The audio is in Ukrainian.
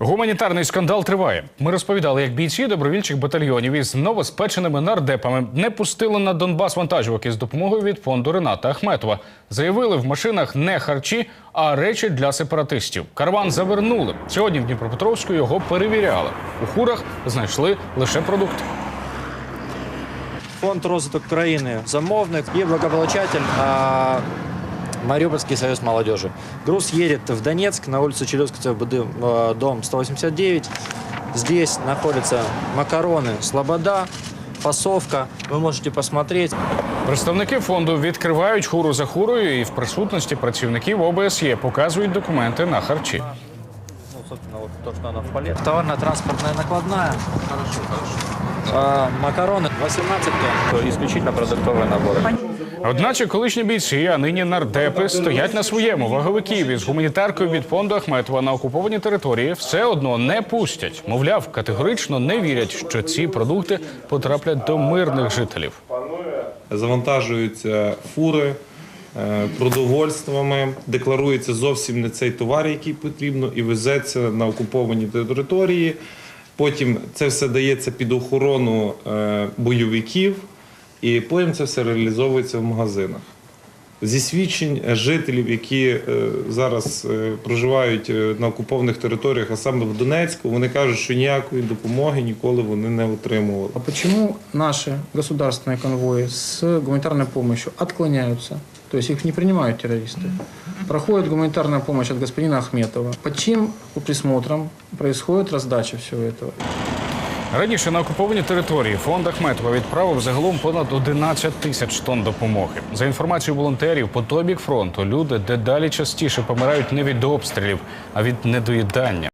Гуманітарний скандал триває. Ми розповідали, як бійці добровільчих батальйонів із новоспеченими нардепами не пустили на Донбас вантажівок із допомогою від фонду Рената Ахметова. Заявили, в машинах не харчі, а речі для сепаратистів. Караван завернули. Сьогодні в Дніпропетровську його перевіряли. У хурах знайшли лише продукти. Фонд розвиток країни замовник и благополучатель а, Мариупольский союз молодежи. Груз едет в Донецк на улицу Челюскинцев, БД, э, дом 189. Здесь находятся макароны «Слобода», фасовка. Вы можете посмотреть. Представники фонду відкривають хуру за хурою і в присутності працівників ОБСЄ показують документи на харчі. Ну, собственно, вот то, что она в палет. Товарно-транспортная накладная. Хорошо, хорошо. макароны 18 тонн. Исключительно продуктовые наборы. Одначе колишні бійці, а нині нардепи стоять на своєму. Ваговиків із гуманітаркою від фонду Ахметова на окуповані території все одно не пустять. Мовляв, категорично не вірять, що ці продукти потраплять до мирних жителів. завантажуються фури е, продовольствами, декларується зовсім не цей товар, який потрібно, і везеться на окуповані території. Потім це все дається під охорону е, бойовиків, і потім це все реалізовується в магазинах. Зі свідчень жителів, які е, зараз е, проживають е, на окупованих територіях, а саме в Донецьку, вони кажуть, що ніякої допомоги ніколи вони не отримували. А почему наши государственные конвои с гуманитарной помощью отклоняются? То есть их не принимают террористы. Проходит гуманитарная помощь от господина Ахметова. Под чьим присмотром происходит раздача всего этого? Раніше на окуповані території фонд Ахметова відправив загалом понад 11 тисяч тонн допомоги. За інформацією волонтерів, по той бік фронту люди дедалі частіше помирають не від обстрілів, а від недоїдання.